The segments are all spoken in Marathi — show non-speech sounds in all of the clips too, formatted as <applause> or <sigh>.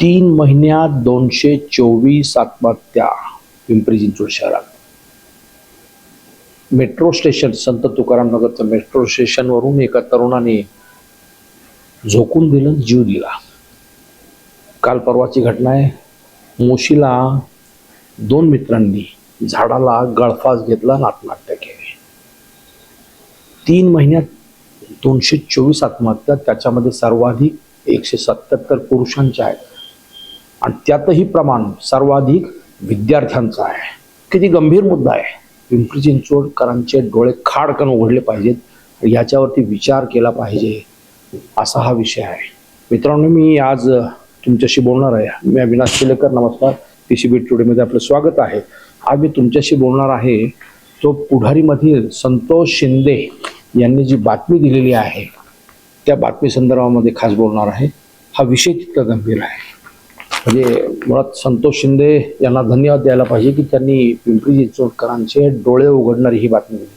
तीन महिन्यात दोनशे चोवीस आत्महत्या पिंपरी चिंचवड शहरात. मेट्रो स्टेशन संत तुकाराम नगरचं मेट्रो स्टेशनवरून एका तरुणाने झोकून दिलं जीव दिला. काल परवाची घटना आहे. मुशीला दोन मित्रांनी झाडाला गळफास घेतला आणि आत्महत्या केली. तीन महिन्यात दोनशे चोवीस आत्महत्या त्याच्यामध्ये सर्वाधिक एकशे सत्याहत्तर पुरुषांच्या आहेत. आणि त्यातही प्रमाण सर्वाधिक विद्यार्थ्यांचं आहे. किती गंभीर मुद्दा आहे. पिंपरी चिंचवडकरांचे डोळे खाडकन उघडले पाहिजेत याच्यावरती विचार केला पाहिजे असा हा विषय आहे. मित्रांनो मी आज तुमच्याशी बोलणार आहे. मी अविनाश शिलेकर नमस्कार. पी सी बी टुडेमध्ये आपलं स्वागत आहे. आज मी तुमच्याशी बोलणार आहे तो पुढारीमधील संतोष शिंदे यांनी जी बातमी दिलेली आहे त्या बातमी संदर्भामध्ये खास बोलणार आहे. हा विषय तितका गंभीर आहे. म्हणजे मुळात संतोष शिंदे यांना धन्यवाद द्यायला पाहिजे की त्यांनी पिंपरी चिंचवडकरांचे डोळे उघडणारी ही बातमी दिली.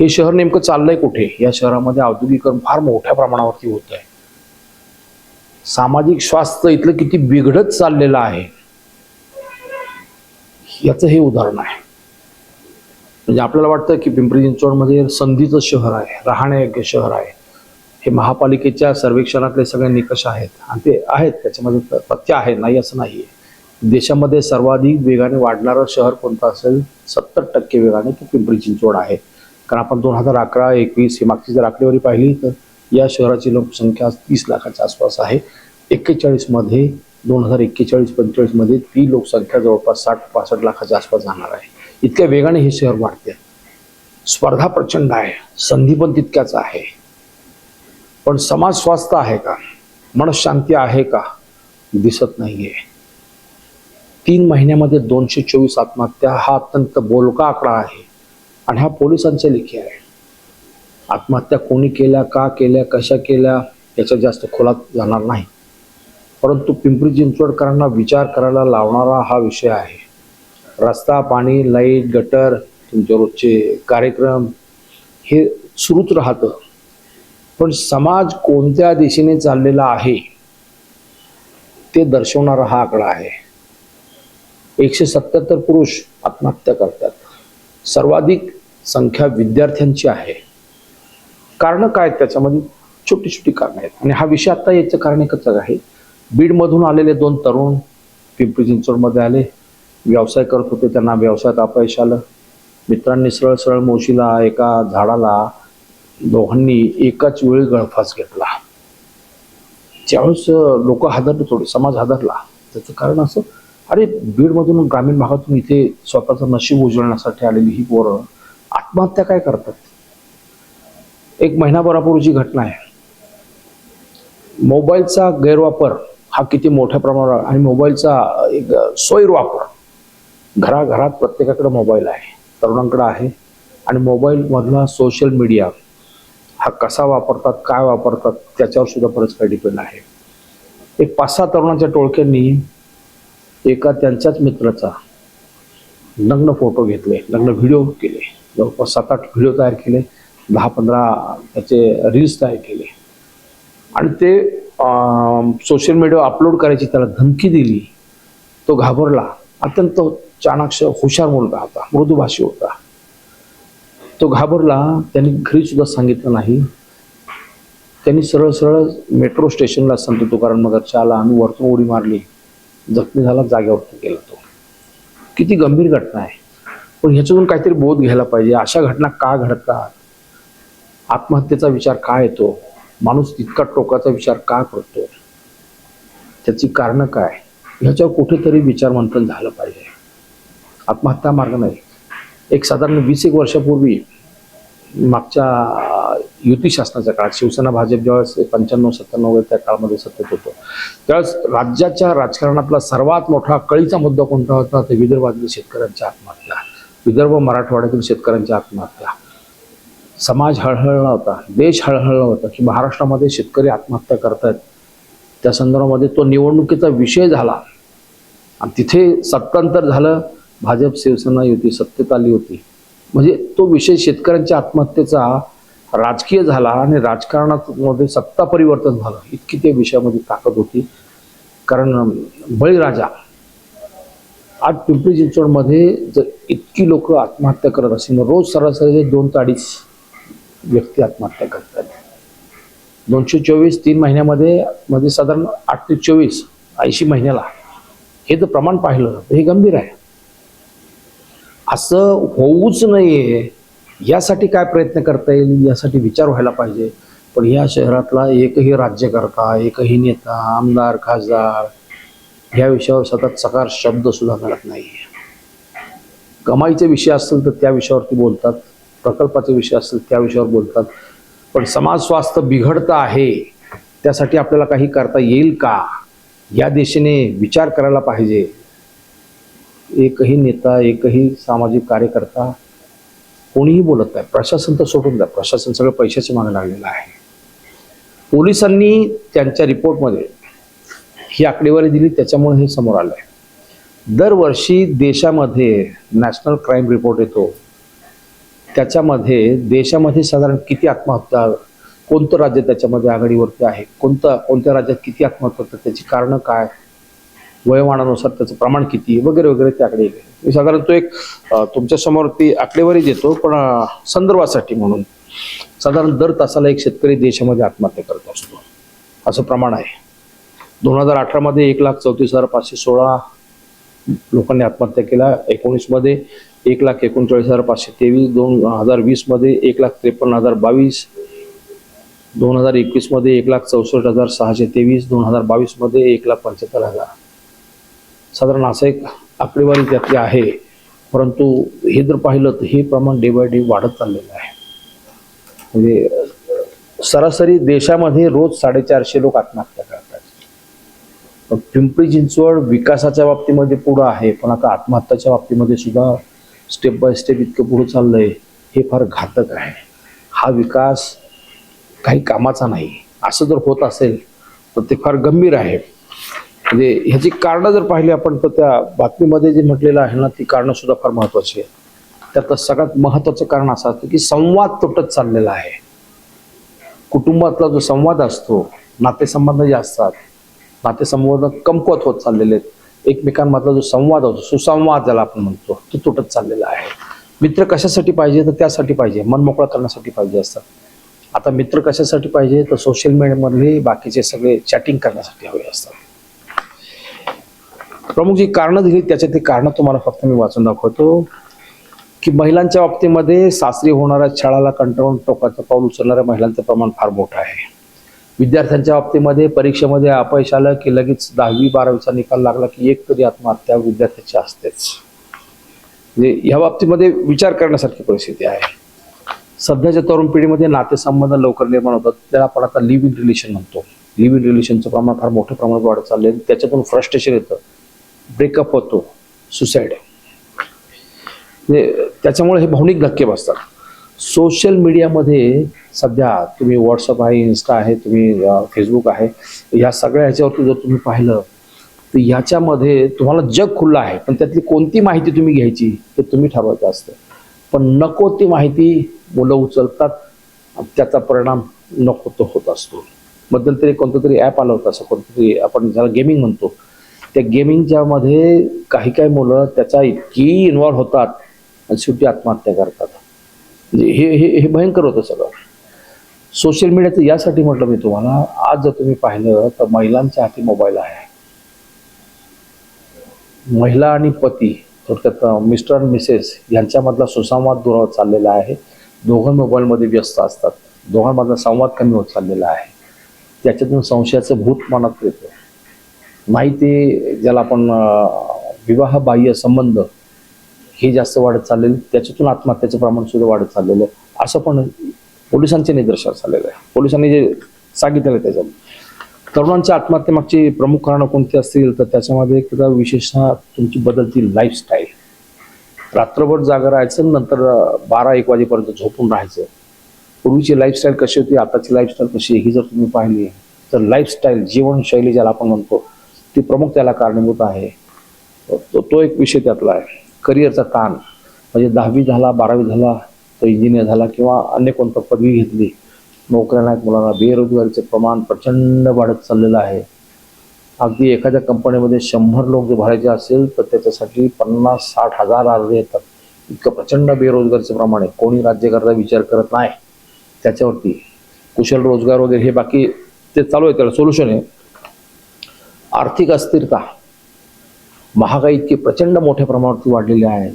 हे शहर नेमकं चाललंय कुठे? या शहरामध्ये औद्योगिकरण फार मोठ्या प्रमाणावरती होत आहे. सामाजिक स्वास्थ्य इथलं किती बिघडत चाललेलं आहे? याचं हे उदाहरण आहे. म्हणजे आपल्याला वाटतं की पिंपरी चिंचवडमध्ये संधीचं शहर आहे राहण्यायोग्य शहर आहे. हे महापालिकेच्या सर्वेक्षणातले सगळे निकष आहेत. आणि ते आहेत त्याच्यामध्ये पथ्य तथ्य आहे नाही असं नाही देशामध्ये सर्वाधिक वेगाने वाढणारं शहर कोणतं असेल? सत्तर टक्के वेगाने तो पिंपरी चिंचवड आहे. कारण आपण दोन हजार अकरा एकवीस ही मागची जर आकडेवारी पाहिली तर या शहराची लोकसंख्या तीस लाखाच्या आसपास आहे. एक्केचाळीसमध्ये दोन हजार एक्केचाळीस पंचेचाळीसमध्ये ती लोकसंख्या जवळपास साठ पासष्ट लाखाच्या आसपास जाणार आहे. इतक्या वेगाने हे शहर वाढते. स्पर्धा प्रचंड आहे. संधी पण तितक्याच आहे. पण समाज स्वास्थ्य आहे का? मनशांती आहे का? दिसत नाहीये. तीन महिन्यामध्ये दोनशे चोवीस आत्महत्या हा अत्यंत बोलका आकडा आहे आणि हा पोलिसांचे लेखी आहे. आत्महत्या कोणी केल्या का केल्या कशा केल्या याच्या जास्त खोलात जाणार नाही. परंतु पिंपरी चिंचवडकरांना विचार करायला लावणारा हा विषय आहे. रस्ता पाणी लाइट गटर तुमचे रोजचे कार्यक्रम हे सुरूच राहतं. पण समाज कोणत्या दिशेने चाललेला आहे ते दर्शवणारा हा आकडा आहे. एकशे सत्याहत्तर पुरुष आत्महत्या करतात. सर्वाधिक संख्या विद्यार्थ्यांची आहे. कारण काय आहेत त्याच्यामध्ये? छोटी छोटी कारणं आहेत. आणि हा विषय आता याचं कारण एकच आहे. बीडमधून आलेले दोन तरुण पिंपरी चिंचवडमध्ये आले. व्यवसाय करत होते त्यांना व्यवसायात अपयश आलं. मित्रांनी सरळ सरळ मोशीला एका झाडाला दोघांनी एकाच वेळी गळफास घेतला. त्यावेळेस लोक हादरले थोडे समाज हादरला त्याचं कारण असं अरे बीडमधून ग्रामीण भागातून इथे स्वतःचं नशीब उजळण्यासाठी आलेली ही पोरं आत्महत्या काय करतात? एक महिनाभरापूर्वीची घटना आहे मोबाईलचा गैरवापर हा किती मोठ्या प्रमाणावर आणि मोबाईलचा एक सोयरवापर घराघरात प्रत्येकाकडे मोबाईल आहे तरुणांकडे आहे आणि मोबाईलमधला सोशल मीडिया हा कसा वापरतात काय वापरतात त्याच्यावर सुद्धा बरंच काही डिपेंड आहे. एक पाच सहा तरुणाच्या टोळक्यांनी एका त्यांच्याच मित्राचा नग्न फोटो घेतले नग्न व्हिडिओ केले. जवळपास सात आठ व्हिडिओ तयार केले दहा पंधरा त्याचे रील्स तयार केले. आणि ते सोशल मीडियावर अपलोड करायची त्याला धमकी दिली. तो घाबरला. अत्यंत चाणाक्ष हुशार मुलगा होता मृदुभाषी होता. तो घाबरला त्यांनी घरी सुद्धा सांगितलं नाही. त्यांनी सरळ सरळ मेट्रो स्टेशनला संत तुकाराम नगरच्या आला आणि वरतून उडी मारली. जखमी झाला जागेवरती गेला तो. किती गंभीर घटना आहे. पण ह्याच्यातून काहीतरी बोध घ्यायला पाहिजे. अशा घटना का घडतात? आत्महत्येचा विचार का येतो? माणूस तितका टोकाचा विचार का करतो? त्याची कारणं काय? ह्याच्यावर कुठेतरी विचार मंथन झालं पाहिजे. आत्महत्या मार्ग नाही. एक साधारण वीस एक वर्षापूर्वी मागच्या युती शासनाच्या काळात शिवसेना भाजप ज्यावेळेस पंच्याण्णव सत्त्याण्णव वगैरे त्या काळामध्ये सत्तेत होतं त्यावेळेस राज्याच्या राजकारणातला सर्वात मोठा कळीचा मुद्दा कोणता होता? ते विदर्भातील शेतकऱ्यांच्या आत्महत्या विदर्भ मराठवाड्यातील शेतकऱ्यांच्या आत्महत्या. समाज हळहळला होता देश हळहळला होता की महाराष्ट्रामध्ये शेतकरी आत्महत्या करतायत. त्या संदर्भामध्ये तो निवडणुकीचा विषय झाला. आणि तिथे सत्तांतर झालं भाजप शिवसेना युती सत्तेत आली होती. म्हणजे तो विषय शेतकऱ्यांच्या आत्महत्येचा राजकीय झाला आणि राजकारणामध्ये सत्ता परिवर्तन झालं. इतकी त्या विषयामध्ये ताकद होती. कारण बळीराजा आज पिंपरी चिंचवडमध्ये जर इतकी लोक आत्महत्या करत असतील रोज सरासरी दोन ते अडीच व्यक्ती आत्महत्या करतात. दोनशे चोवीस तीन महिन्यामध्ये मध्ये साधारण आठ ते चोवीस ऐंशी महिन्याला हे जर प्रमाण पाहिलं हे गंभीर आहे. असं होऊच नये यासाठी काय प्रयत्न करता येईल यासाठी विचार व्हायला पाहिजे. पण या शहरातला एकही राज्यकर्ता एकही नेता आमदार खासदार या विषयावर सतत सकार शब्द सुद्धा करत नाही कमाईचे विषय असतील तर त्या विषयावरती बोलतात प्रकल्पाचे विषय असतील त्या विषयावर बोलतात. पण समाज स्वास्थ्य बिघडतं आहे त्यासाठी आपल्याला काही करता येईल का? या दिशेने विचार करायला पाहिजे. एकही नेता एकही सामाजिक कार्यकर्ता कोणीही बोलत नाही. प्रशासन तर सोडून द्या. प्रशासन सगळं पैशाची मागे लागलेलं आहे. पोलिसांनी त्यांच्या रिपोर्टमध्ये ही आकडेवारी दिली त्याच्यामुळे हे समोर आलं आहे दरवर्षी देशामध्ये नॅशनल क्राईम रिपोर्ट येतो. त्याच्यामध्ये देशामध्ये साधारण किती आत्महत्या कोणतं राज्य त्याच्यामध्ये आघाडीवरती आहे कोणतं कोणत्या राज्यात किती आत्महत्या त्याची कारणं काय? वयोमानानुसार त्याचं प्रमाण किती वगैरे वगैरे ते आकडे येते. मी साधारण तो एक तुमच्यासमोर ती आकडेवारी देतो पण संदर्भासाठी म्हणून. साधारण दर तासाला एक शेतकरी देशामध्ये आत्महत्या करत असतो. असं प्रमाण आहे. दोन हजार अठरामध्ये एक लाख चौतीस हजार पाचशे सोळा लोकांनी आत्महत्या केल्या एकोणीसमध्ये एक लाख एकोणचाळीस हजार पाचशे तेवीस. दोन हजार वीसमध्ये एक लाख त्रेपन्न हजार बावीस. दोन हजार एकवीसमध्ये एक लाख चौसष्ट हजार सहाशे तेवीस. दोन हजार बावीसमध्ये एक लाख पंच्याहत्तर हजार. साधारण असं एक आकडेवारी त्यातली आहे. परंतु हे जर पाहिलं तर हे प्रमाण डे बाय डे वाढत चाललेलं आहे. म्हणजे सरासरी देशामध्ये रोज साडेचारशे लोक आत्महत्या करतात. पिंपरी चिंचवड विकासाच्या बाबतीमध्ये पुढं आहे पण आता आत्महत्याच्या बाबतीमध्ये सुद्धा स्टेप बाय स्टेप इतकं पुढं चाललंय हे फार घातक आहे. हा विकास काही कामाचा नाही. असं जर होत असेल तर ते फार गंभीर आहे. म्हणजे ह्याची कारणं जर पाहिली आपण तर त्या बातमीमध्ये जे म्हटलेलं आहे ना ती कारणं सुद्धा फार महत्वाची आहेत. त्यातलं सगळ्यात महत्वाचं कारण असं असतं की संवाद तुटत चाललेला आहे. कुटुंबातला जो संवाद असतो नातेसंबंध जे असतात नातेसंबंध कमकुवत होत चाललेले आहेत. एकमेकांमधला जो संवाद होतो सुसंवाद ज्याला आपण म्हणतो तो तुटत चाललेला आहे. मित्र कशासाठी पाहिजे तर त्यासाठी पाहिजे. मन मोकळा करण्यासाठी पाहिजे असतात आता मित्र कशासाठी पाहिजे तर सोशल मीडियामधले बाकीचे सगळे चॅटिंग करण्यासाठी हवे असतात. प्रमुख जी कारणं दिली त्याच्यातली कारणं तुम्हाला फक्त मी वाचून दाखवतो. की महिलांच्या बाबतीमध्ये सासरी होणाऱ्या छळाला कंटाळून टोकाचं पाऊल उचलणाऱ्या महिलांचं प्रमाण फार मोठं आहे. विद्यार्थ्यांच्या बाबतीमध्ये परीक्षेमध्ये अपयश आलं की लगेच दहावी बारावीचा निकाल लागला की एक तरी आत्महत्या विद्यार्थ्याची असतेच म्हणजे ह्या बाबतीमध्ये विचार करण्यासारखी परिस्थिती आहे. सध्याच्या तरुण पिढीमध्ये नातेसंबंध लवकर निर्माण होतात. त्याला आपण आता लिव्ह इन रिलेशन म्हणतो. लिव्ह इन रिलेशनचं प्रमाण फार मोठ्या प्रमाणात वाढत चाललंय. त्याच्यातून फ्रस्ट्रेशन येतं. ब्रेकअप होतो सुसाईड म्हणजे त्याच्यामुळे हे भावनिक धक्के बसतात. सोशल मीडियामध्ये सध्या तुम्ही व्हॉट्सअप आहे इन्स्टा आहे तुम्ही फेसबुक आहे या सगळ्या ह्याच्यावरती जर तुम्ही पाहिलं तर याच्यामध्ये तुम्हाला जग खुलं आहे पण त्यातली कोणती माहिती तुम्ही घ्यायची हे तुम्ही ठरवायचं असतं. पण नको ती माहिती मुलं उचलतात त्याचा परिणाम नको तो होत असतो. मध्यंतरी कोणतं तरी ॲप आलं होतं असं कोणतं तरी आपण ज्याला गेमिंग म्हणतो त्या गेमिंगच्या मध्ये काही काही मुलं त्याचा इतकी इन्वॉल्व्ह होतात आणि शेवटी आत्महत्या करतात. म्हणजे हे हे हे भयंकर होतं सगळं. सोशल मीडियाचं यासाठी म्हटलं मी तुम्हाला आज जर तुम्ही पाहिलं तर महिलांच्या हाती मोबाईल आहे. महिला आणि पती थोडक्यात मिस्टर आणि मिसेस यांच्यामधला सुसंवाद दुरावत चाललेला आहे. दोघं मोबाईलमध्ये व्यस्त असतात. दोघांमधला संवाद कमी होत चाललेला आहे. त्याच्यातून संशयाचं भूत मनात येतं माहिती ज्याला आपण विवाह विवाहबाह्य संबंध हे जास्त वाढत चाललेलं त्याच्यातून आत्महत्याचं प्रमाण सुद्धा वाढत चाललेलं आहे. असं पण पोलिसांचे निदर्शन झालेलं आहे. पोलिसांनी जे सांगितलेलं आहे त्याच्यात. तरुणांच्या आत्महत्येमागची प्रमुख कारणं कोणती असतील? तर त्याच्यामध्ये एकदा विशेषतः तुमची बदलती लाईफस्टाईल रात्रभर जागा राहायचं नंतर बारा एक वाजेपर्यंत झोपून राहायचं. पूर्वीची लाईफस्टाईल कशी होती? आताची लाईफस्टाईल कशी आहे? ही जर तुम्ही पाहिली तर लाईफस्टाईल जीवनशैली ज्याला आपण म्हणतो ती प्रमुख त्याला कारणीभूत आहे. तो तो एक विषय त्यातला आहे. करिअरचा ताण. म्हणजे दहावी झाला बारावी झाला तो इंजिनियर झाला किंवा अन्य कोणतं पदवी घेतली नोकऱ्या नाहीत मुलांना बेरोजगारीचं प्रमाण प्रचंड वाढत चाललेलं आहे. अगदी एखाद्या कंपनीमध्ये शंभर लोक जर भरायचे असेल तर त्याच्यासाठी पन्नास साठ हजार अर्ज येतात. इतकं प्रचंड बेरोजगारीचं प्रमाण आहे. कोणी राज्यकर्ता विचार करत नाही. त्याच्यावरती कुशल रोजगार वगैरे हे बाकी ते चालू आहे त्याला सोल्युशन आहे. आर्थिक अस्थिरता. महागाई इतकी प्रचंड मोठ्या प्रमाणावरती वाढलेली आहे.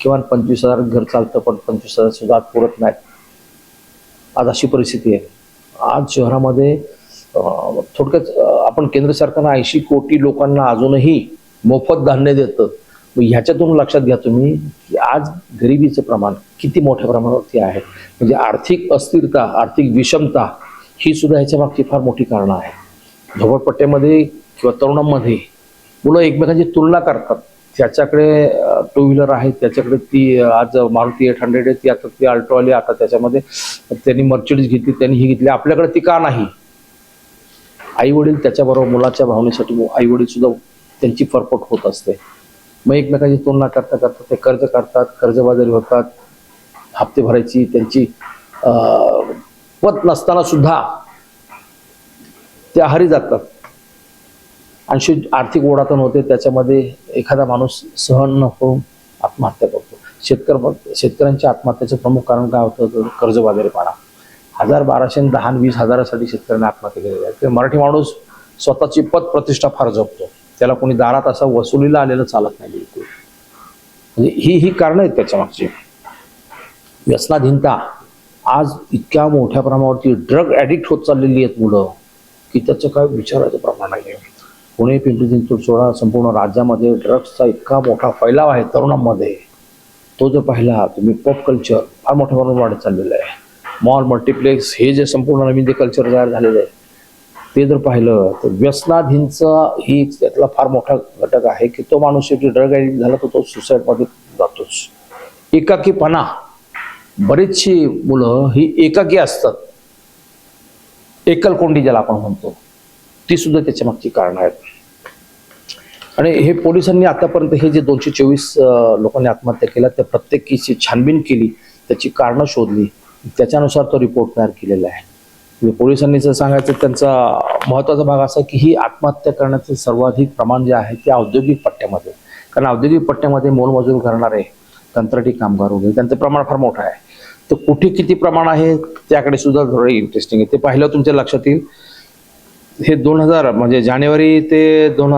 किमान पंचवीस हजार घर चालतं पण पंचवीस हजार सुद्धा पुरत नाहीत. आज अशी परिस्थिती आहे. आज शहरामध्ये थोडक्यात आपण केंद्र सरकारनं ऐंशी कोटी लोकांना अजूनही मोफत धान्य देतं. मग ह्याच्यातून लक्षात घ्या तुम्ही की आज गरिबीचं प्रमाण किती मोठ्या प्रमाणावरती आहे. म्हणजे आर्थिक अस्थिरता आर्थिक विषमता ही सुद्धा ह्याच्या मागची फार मोठी कारणं आहे झोपडपट्ट्यामध्ये किंवा तरुणांमध्ये मुलं एकमेकांची तुलना करतात. त्याच्याकडे टू व्हीलर आहे त्याच्याकडे ती आज मारुती एट हंड्रेड आहे ती आता ती अल्ट्रोवाली आता त्याच्यामध्ये त्यांनी मर्चडीज घेतली त्यांनी ही घेतली. आपल्याकडे ती का नाही? आई वडील त्याच्याबरोबर मुलाच्या भावनेसाठी आई वडील सुद्धा त्यांची फरफट होत असते. मग एकमेकांची तुलना करता करता ते कर्ज काढतात कर्जबाजारी होतात हप्ते भरायची त्यांची पत नसताना सुद्धा ते आहारी जातात. अंशी आर्थिक ओढातण होते त्याच्यामध्ये एखादा माणूस सहन न होऊन आत्महत्या करतो. शेतकरी शेतकऱ्यांच्या आत्महत्याचं प्रमुख कारण काय होतं? तर कर्जबाजारीपणा हजार बाराशे दहा वीस हजारासाठी शेतकऱ्यांनी आत्महत्या केलेली आहे. मराठी माणूस स्वतःची पद प्रतिष्ठा फार जपतो. त्याला कोणी दारात असा वसुलीला आलेलं चालत नाही बिलकुल. म्हणजे ही ही कारणं आहेत त्याच्या मागची व्यसनाधीनता. आज इतक्या मोठ्या प्रमाणावरती ड्रग ॲडिक्ट होत चाललेली आहेत मुलं की त्याचं काय विचारायचं प्रमाण नाही आहे पुणे पिंपरी चिंचवड सोळा संपूर्ण राज्यामध्ये ड्रग्सचा इतका मोठा फैलाव आहे तरुणांमध्ये. तो जर पाहिला तुम्ही पॉप कल्चर फार मोठ्या प्रमाणात वाढत चाललेलं आहे. मॉल मल्टिप्लेक्स हे जे संपूर्ण नवीन जे कल्चर तयार झालेलं आहे ते जर पाहिलं तर व्यसनाधीनचा ही त्यातला फार मोठा घटक आहे की तो माणूस शेवटी ड्रग ॲडिक्ट झाला तर तो सुसाईडमध्ये जातोच. एकाकीपणा. बरीचशी मुलं ही एकाकी असतात. एकलकोंडी ज्याला आपण म्हणतो. ती सुद्धा त्याच्या मागची कारणं आहेत. आणि हे पोलिसांनी आतापर्यंत हे जे दोनशे चोवीस लोकांनी आत्महत्या केल्या त्या प्रत्येकीची छानबीन केली त्याची कारणं शोधली त्याच्यानुसार तो रिपोर्ट तयार केलेला आहे. म्हणजे पोलिसांनी जर सांगायचं त्यांचा महत्त्वाचा भाग असा की ही आत्महत्या करण्याचं सर्वाधिक प्रमाण जे आहे ते औद्योगिक पट्ट्यामध्ये. कारण औद्योगिक पट्ट्यामध्ये मोलमजूर करणारे कंत्राटी कामगार वगैरे त्यांचं प्रमाण फार मोठं आहे. तर कुठे किती प्रमाण आहे त्याकडे सुद्धा थोडं इंटरेस्टिंग आहे. ते पाहिलं तुमच्या लक्षात येईल. हे दोन हजार म्हणजे जानेवारी ते दोन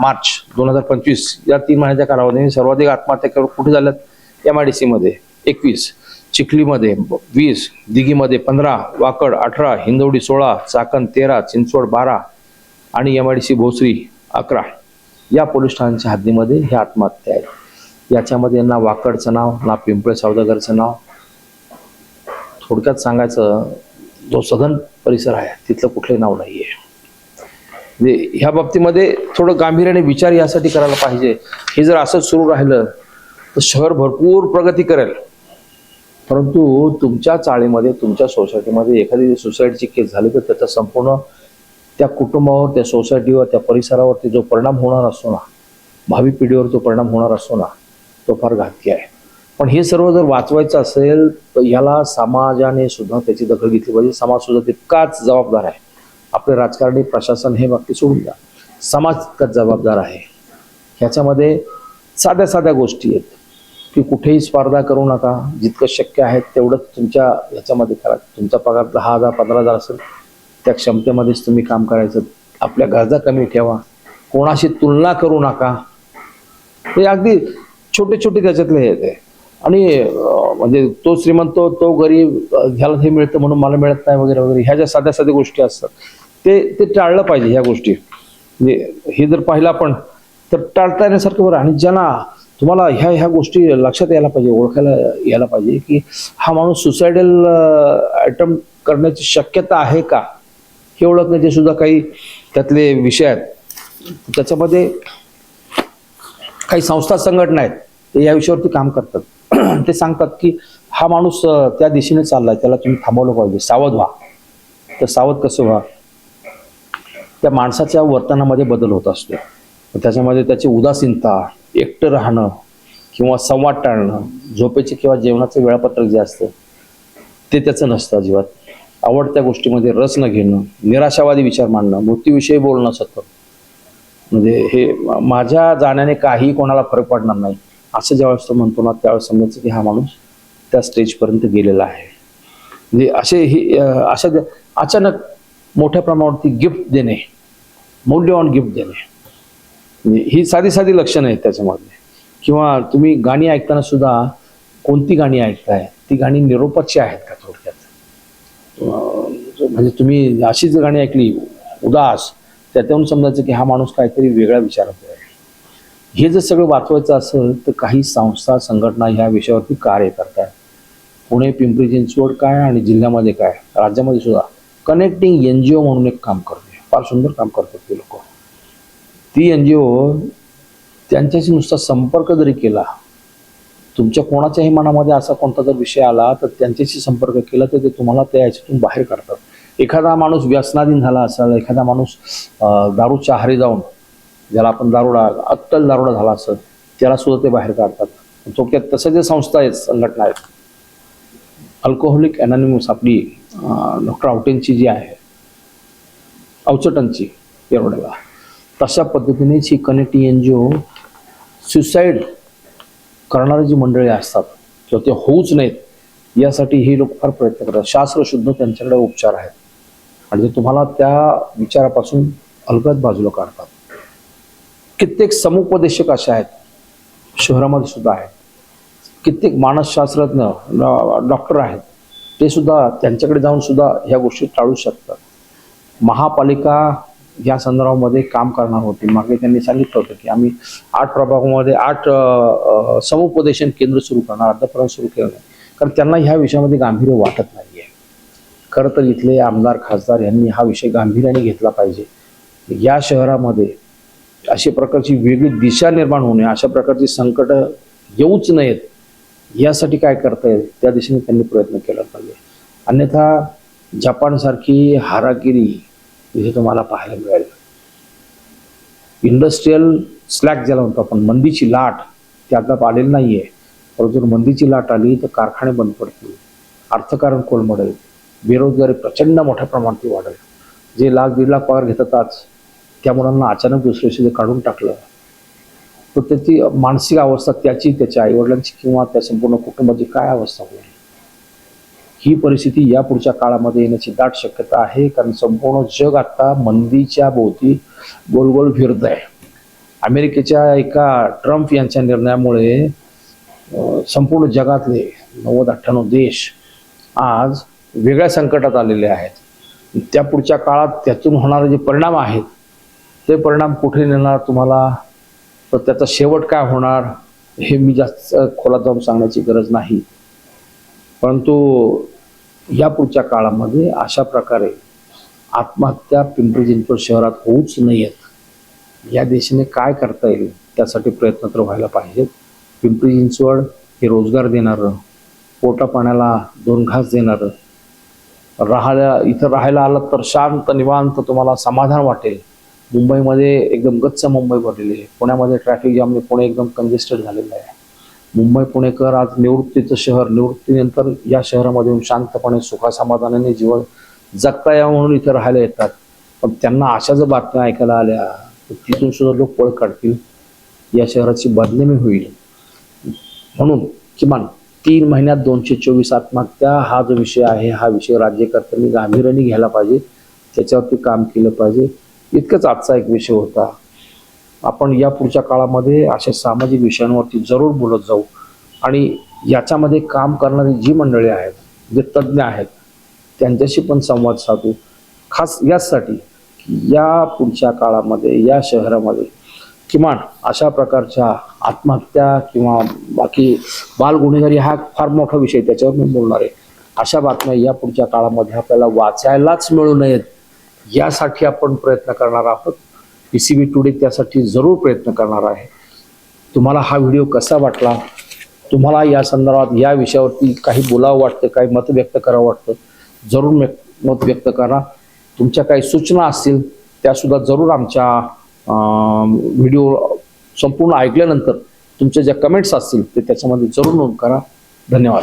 मार्च दोन हजार पंचवीस या तीन महिन्याच्या कालावधीने सर्वाधिक आत्महत्या कुठे झाल्यात? एम आय डी सीमध्ये एकवीस चिखलीमध्ये वीस दिघीमध्ये पंधरा वाकड अठरा हिंदवडी सोळा चाकण तेरा चिंचवड बारा आणि M I D C Bhosari अकरा. या पोलीस ठाण्यांच्या हद्दीमध्ये ह्या आत्महत्या आहेत याच्यामध्ये ना वाकडचं नाव ना पिंपळे सौदागरचं नाव. थोडक्यात सांगायचं जो सदन परिसर आहे तिथलं कुठलंही नाव नाही आहे म्हणजे ह्या बाबतीमध्ये थोडं गांभीर्याने विचार यासाठी करायला पाहिजे. हे जर असंच सुरू राहिलं तर शहर भरपूर प्रगती करेल. परंतु तुमच्या चाळीमध्ये तुमच्या सोसायटीमध्ये एखादी सुसाईडची केस झाली तर त्याचा संपूर्ण त्या कुटुंबावर त्या सोसायटीवर त्या परिसरावरती जो परिणाम होणार असतो ना. भावी पिढीवर जो परिणाम होणार असतो ना. तो फार घातकी आहे. पण हे सर्व जर वाचवायचं असेल तर याला समाजाने सुद्धा त्याची दखल घेतली पाहिजे. समाज सुद्धा तितकाच जबाबदार आहे. आपले राजकारणी प्रशासन हे बाकी सोडून द्या. समाज तितकाच जबाबदार आहे. ह्याच्यामध्ये साध्या साध्या गोष्टी आहेत. की कुठेही स्पर्धा करू नका. जितकं शक्य आहे तेवढंच तुमच्या ह्याच्यामध्ये करा. तुमचा पगार दहा हजार पंधरा हजार असेल त्या क्षमतेमध्येच तुम्ही काम करायचं. आपल्या गरजा कमी ठेवा. कोणाशी तुलना करू नका. हे अगदी छोटे छोटे त्याच्यातले हे ते. आणि म्हणजे तो श्रीमंत तो गरीब अं, ह्याला हे मिळतं म्हणून मला मिळत नाही वगैरे वगैरे. ह्या ज्या साध्या साध्या गोष्टी असतात ते ते टाळलं पाहिजे ह्या गोष्टी. म्हणजे हे जर पाहिलं आपण तर टाळता येण्यासारखं बरं. आणि ज्यांना तुम्हाला ह्या ह्या गोष्टी लक्षात यायला पाहिजे ओळखायला यायला पाहिजे की हा माणूस सुसायडल आयटम करण्याची शक्यता आहे का? हे ओळखण्याचे म्हणजे सुद्धा काही त्यातले विषय आहेत. त्याच्यामध्ये काही संस्था संघटना आहेत ते या विषयावरती काम करतात. <clears throat> ते सांगतात की हा माणूस त्या दिशेने चाललाय त्याला तुम्ही थांबवलं पाहिजे सावध व्हा. तर सावध कसं व्हा? त्या माणसाच्या वर्तनामध्ये बदल होत असतो. त्याच्यामध्ये त्याची उदासीनता एकटं राहणं किंवा संवाद टाळणं झोपेचे किंवा जेवणाचं वेळापत्रक जे असतं ते त्याचं नसतं अजिबात. आवडत्या गोष्टीमध्ये रस न घेणं निराशावादी विचार मांडणं मृत्यूविषयी बोलणं सतत. म्हणजे हे माझ्या जाण्याने काही कोणाला फरक पडणार नाही. असं ज्यावेळेस तो म्हणतो ना त्यावेळेस समजायचं की हा माणूस त्या स्टेजपर्यंत गेलेला आहे. म्हणजे असे ही अशा अचानक मोठ्या प्रमाणावरती गिफ्ट देणे मौल्यवान गिफ्ट देणे. म्हणजे ही साधी साधी लक्षणं आहेत त्याच्यामध्ये. किंवा तुम्ही गाणी ऐकताना सुद्धा कोणती गाणी ऐकताय ती गाणी निरोपाची आहेत का थोडक्यात? म्हणजे तुम्ही अशीच गाणी ऐकली उदास त्यातून समजायचं की हा माणूस काहीतरी वेगळा विचारत आहे हे जर सगळं वाचवायचं असेल तर काही संस्था संघटना ह्या विषयावरती कार्य करतात पुणे पिंपरी चिंचवड काय आणि जिल्ह्यामध्ये काय? राज्यामध्ये सुद्धा. कनेक्टिंग एन जी ओ म्हणून एक काम करते फार सुंदर काम करतात ते लोक. ती एन जी ओ त्यांच्याशी नुसता संपर्क जरी केला तुमच्या कोणाच्याही मनामध्ये असा कोणता जर विषय आला तर त्यांच्याशी संपर्क केला तर ते तुम्हाला त्या याच्यातून बाहेर काढतात. एखादा माणूस व्यसनाधीन झाला असेल एखादा माणूस दारूच्या आहारी जाऊन ज्याला आपण दारुडा अट्टल दारोडा झाला असं त्याला सुद्धा ते बाहेर काढतात. थोडक्यात तसं जे संस्था आहेत संघटना आहेत अल्कोहोलिक अनॉनिमस आपली डॉक्टर आवटेंची जी आहे अवचटांची येरवड्याला तशा पद्धतीनेच ही connect N G O suicide करणारी जी मंडळी असतात किंवा ते होऊच नाहीत यासाठी हे लोक फार प्रयत्न करतात. शास्त्रशुद्ध त्यांच्याकडे उपचार आहेत. आणि ते तुम्हाला त्या विचारापासून अलगद बाजूला काढतात. कित्येक समुपदेशक असे आहेत. शहरामध्ये सुद्धा आहेत. कित्येक मानसशास्त्रज्ञ डॉ- डॉक्टर आहेत. ते सुद्धा त्यांच्याकडे जाऊन सुद्धा ह्या गोष्टी टाळू शकतात. महापालिका या संदर्भामध्ये काम करणार होती. मागे त्यांनी सांगितलं होतं की आम्ही आठ प्रभागामध्ये आठ समुपदेशन केंद्र सुरू करणार. अद्यापर्यंत सुरू केलं नाही. कारण त्यांना ह्या विषयामध्ये गांभीर्य वाटत नाही आहे खरं तर इथले आमदार खासदार यांनी हा विषय गांभीर्याने घेतला पाहिजे. या शहरामध्ये अशा प्रकारची वेगळी दिशा निर्माण होणे अशा प्रकारची संकट येऊच नयेत. यासाठी काय करता येईल? त्या दिशेने त्यांनी प्रयत्न केला पाहिजे. अन्यथा जपानसारखी हारागिरी इथे तुम्हाला पाहायला मिळेल. इंडस्ट्रीयल स्लॅक ज्याला म्हणतो आपण मंदीची लाट ती अद्याप आलेली नाही आहे परंतु जर मंदीची लाट आली तर कारखाने बंद पडतील. अर्थकारण कोलमडेल. बेरोजगारी प्रचंड मोठ्या प्रमाणात वाढेल. जे लाख दीड लाख पगार घेतात आज त्या मुलांना अचानक दुसऱ्या दिवशी जर काढून टाकलं. तर त्याची मानसिक अवस्था त्याची त्याच्या आईवडिलांची किंवा त्या संपूर्ण कुटुंबाची काय अवस्था होईल? ही परिस्थिती या पुढच्या काळामध्ये येण्याची दाट शक्यता आहे कारण संपूर्ण जग आता मंदीच्या भोवती गोल गोल फिरत आहे अमेरिकेच्या एका ट्रम्प यांच्या निर्णयामुळे संपूर्ण जगातले नव्वद अठ्ठ्याण्णव देश आज वेगळ्या संकटात आलेले आहेत. त्या पुढच्या काळात त्यातून होणारे जे परिणाम आहेत ते परिणाम कुठे नेणार तुम्हाला तर त्याचा शेवट काय होणार हे मी जास्त खोलात जाऊन सांगण्याची गरज नाही. परंतु या पुढच्या काळामध्ये अशा प्रकारे आत्महत्या पिंपरी चिंचवड शहरात होऊच नयेत. या दिशेने काय करता येईल त्यासाठी प्रयत्न तर व्हायला पाहिजेत. पिंपरी चिंचवड हे रोजगार देणारं पोटा पाण्याला दोन घास देणारं राहायला इथं राहायला आलं तर शांत निवांत तुम्हाला समाधान वाटेल. मुंबईमध्ये एकदम गच्च मुंबई भरलेली आहे. पुण्यामध्ये ट्रॅफिक जामने पुणे एकदम कंजेस्टेड झालेलं आहे. मुंबई पुणेकर आज निवृत्तीचं शहर. निवृत्तीनंतर या शहरामध्ये येऊन शांतपणे सुखासमाधानाने जीवन जगता यावं म्हणून इथं राहायला येतात. पण त्यांना अशा जर बातम्या ऐकायला आल्या तर तिथून सुद्धा लोक पळ काढतील. या शहराची बदनामी होईल. म्हणून किमान तीन महिन्यात दोनशे चोवीस आत्महत्या हा जो विषय आहे हा विषय राज्यकर्त्यांनी गांभीर्याने घ्यायला पाहिजे. त्याच्यावरती काम केलं पाहिजे. इतकंच आजचा एक विषय होता. आपण या पुढच्या काळामध्ये अशा सामाजिक विषयांवरती जरूर बोलत जाऊ. आणि याच्यामध्ये काम करणारी जी मंडळी आहेत जे तज्ज्ञ आहेत त्यांच्याशी पण संवाद साधू. खास याचसाठी की या पुढच्या काळामध्ये या शहरामध्ये किमान अशा प्रकारच्या आत्महत्या किंवा बाकी बाल गुन्हेगारी हा फार मोठा विषय त्याच्यावर मी बोलणार आहे. अशा बातम्या या पुढच्या काळामध्ये आपल्याला वाचायलाच मिळू नयेत. यासाठी आपण प्रयत्न करणार आहोत. पी सी बी टुडे त्यासाठी जरूर प्रयत्न करणार आहे. तुम्हाला हा व्हिडिओ कसा वाटला? तुम्हाला या संदर्भात या विषयावरती काही बोलावं वाटतं काही मत व्यक्त करावं वाटतं जरूर मत व्यक्त करा. तुमच्या काही सूचना असतील त्यासुद्धा जरूर आमच्या व्हिडिओ संपूर्ण ऐकल्यानंतर तुमच्या ज्या कमेंट्स असतील ते त्याच्यामध्ये जरूर नोंद करा. धन्यवाद.